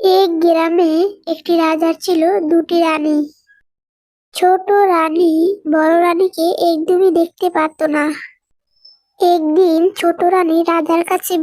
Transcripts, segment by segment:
এক গ্রামে একটি রাজার ছিল দুটি রানী। ছোট রানী বড় রানীকে একদমই দেখতে পারত না। একদিন ছোট রানী রাজার কাছে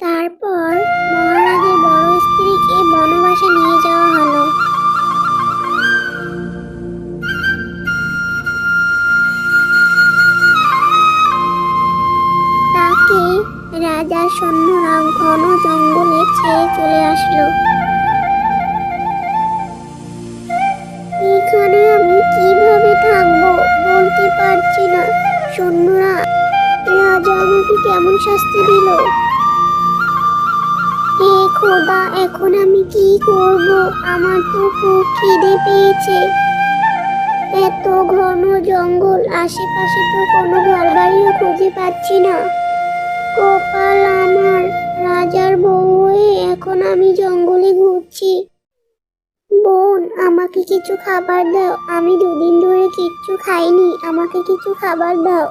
তারপর মহারাজের বড় স্ত্রীকে বনবাসে নিয়ে যাওয়া হলো। তাকে রাজার সৈন্যরা ঘন জঙ্গলে ছেড়ে চলে আসলো। এখানে আমি কীভাবে থাকব বলতে পারছি না। সৈন্যরা রাজা আমাকে কেমন শাস্তি দিল? হে খোদা, এখন আমি কি করব? আমার তো খুব খিদে পেয়েছে। এত ঘন জঙ্গল, আশেপাশে তো কোনো ঘরবাড়িও খুঁজে পাচ্ছি না। কপাল আমার, রাজার বউ হয়ে এখন আমি জঙ্গলে ঘুরছি। বোন, আমাকে কিছু খাবার দাও। আমি দুদিন ধরে কিচ্ছু খাইনি। আমাকে কিছু খাবার দাও।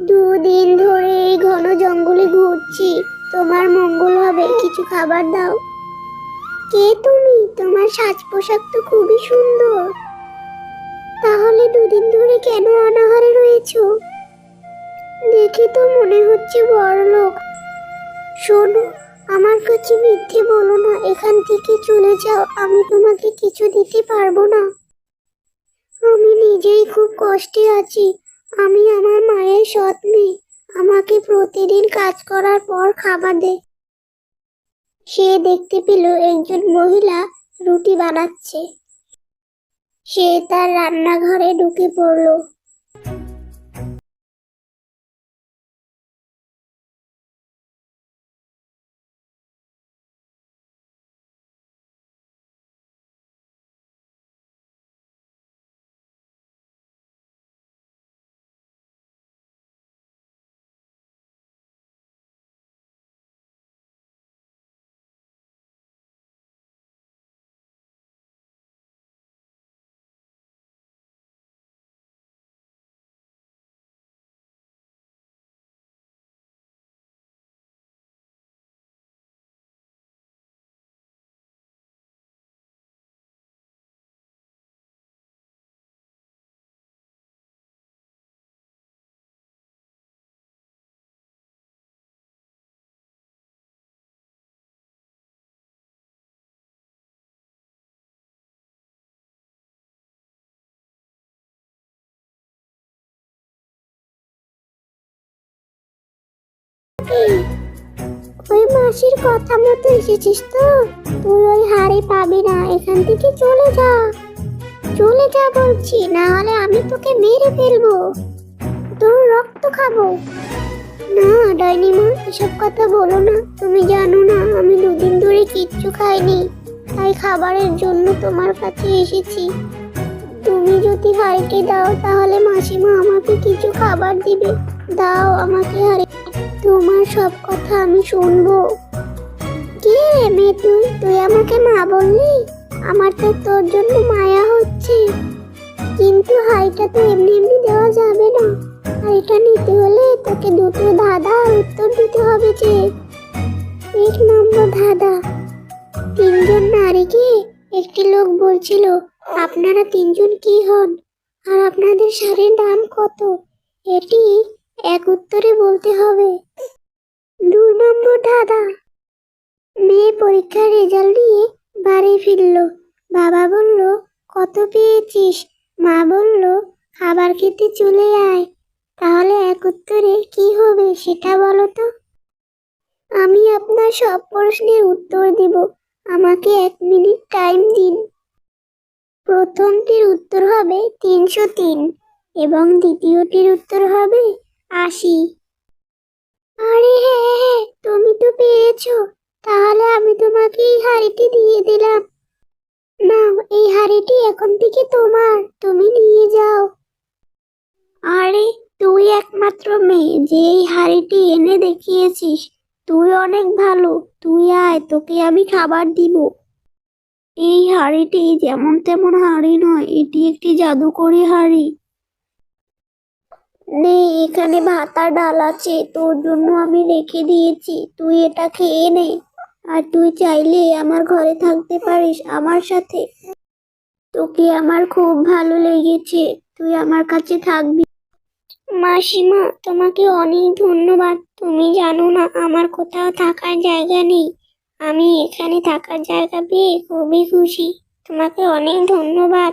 দুদিন ধরে এই ঘন জঙ্গলে ঘুরছি। তোমার মঙ্গল হবে কিছু খাবার দাও। কে তুমি? তোমার সাজ পোশাক তো খুবই সুন্দর। তাহলে দুদিন ধরে কেন অনাহারে রয়েছো? দেখে তো মনে হচ্ছে বড় লোক। শোনো, আমার কাছে মিথ্যে বলো না, এখান থেকে চলে যাও, আমি তোমাকে কিছু দিতে পারব না। আমি নিজেই খুব কষ্টে আছি, আমি আমার মায়ের সৎ মেয়ে। আমাকে প্রতিদিন কাজ করার পর খাবার দে। সে দেখতে পেল একজন মহিলা রুটি বানাচ্ছে। সে তার রান্নাঘরে ঢুকে পড়ল। ওই মাসির কথা মতো এসেছিস তো? তুই ওই হাড়ি পাবি না, এখান থেকে চলে যা। চলে যা বলছি, না হলে আমি তোকে মেরে ফেলব। তোর রক্ত খাব। না, ডাইনিমা, এসব কথা বলো না। তুমি জানো না, আমি দুদিন ধরে কিচ্ছু খাইনি। তাই খাবারের জন্য তোমার কাছে এসেছি। তুমি যদি হাড়িটি দাও, তাহলে মাসিমা আমাকে কিছু খাবার দিবে। দাও আমাকে হাড়ি তোমার সব কথা আমি শুনব। কে রে তুই তুই আমাকে মা বললি? আমার তো তোর জন্য মায়া হচ্ছে। কিন্তু হাইটা তো এমনি এমনি দেওয়া যাবে না। হাইটা নিতে হলে তোকে দুটো ধাঁধা উত্তর দিতে হবে যে, এক নম্বর ধাঁধা। তিনজন নারীকে একটি লোক বলছিল, আপনারা তিনজন কি হন? আর আপনাদের শাড়ির দাম কত? এটি এক উত্তরে বলতে হবে। দুই নম্বর দাদা। মেয়ে পরীক্ষার রেজাল্ট নিয়ে বাড়ি ফিরলো। বাবা বলল, কত পেয়েছিস? মা বলল, খাবার খেতে চলে আয়। তাহলে এক উত্তরে কি হবে সেটা বলো তো? আমি আপনার সব প্রশ্নের উত্তর দিব। আমাকে এক মিনিট টাইম দিন। প্রথমটির উত্তর হবে তিনশো তিন এবং দ্বিতীয়টির উত্তর হবে আশি আরে হ্যাঁ হ্যাঁ তুমি তো পেরেছ। তাহলে আমি তোমাকে এই হাড়িটি দিয়ে দিলাম। নাও, এই হাড়িটি এখন থেকে তোমার। তুমি নিয়ে যাও। আরে, তুই একমাত্র মেয়ে যে এই হাড়িটি এনে দেখিয়েছিস। তুই অনেক ভালো। তুই আয়, তোকে আমি খাবার দিব। এই হাড়িটি যেমন তেমন হাড়ি নয়, এটি একটি জাদুকরি হাড়ি। নে, এখানে ভাতা ডাল আছে, তোর জন্য আমি রেখে দিয়েছি, তুই এটা খেয়ে নে। আর তুই চাইলে আমার ঘরে থাকতে পারিস আমার সাথে। তোকে আমার খুব ভালো লেগেছে, তুই আমার কাছে থাকবি। মাসিমা, তোমাকে অনেক ধন্যবাদ। তুমি জানো না, আমার কোথাও থাকার জায়গা নেই। আমি এখানে থাকার জায়গা পেয়ে খুবই খুশি। তোমাকে অনেক ধন্যবাদ।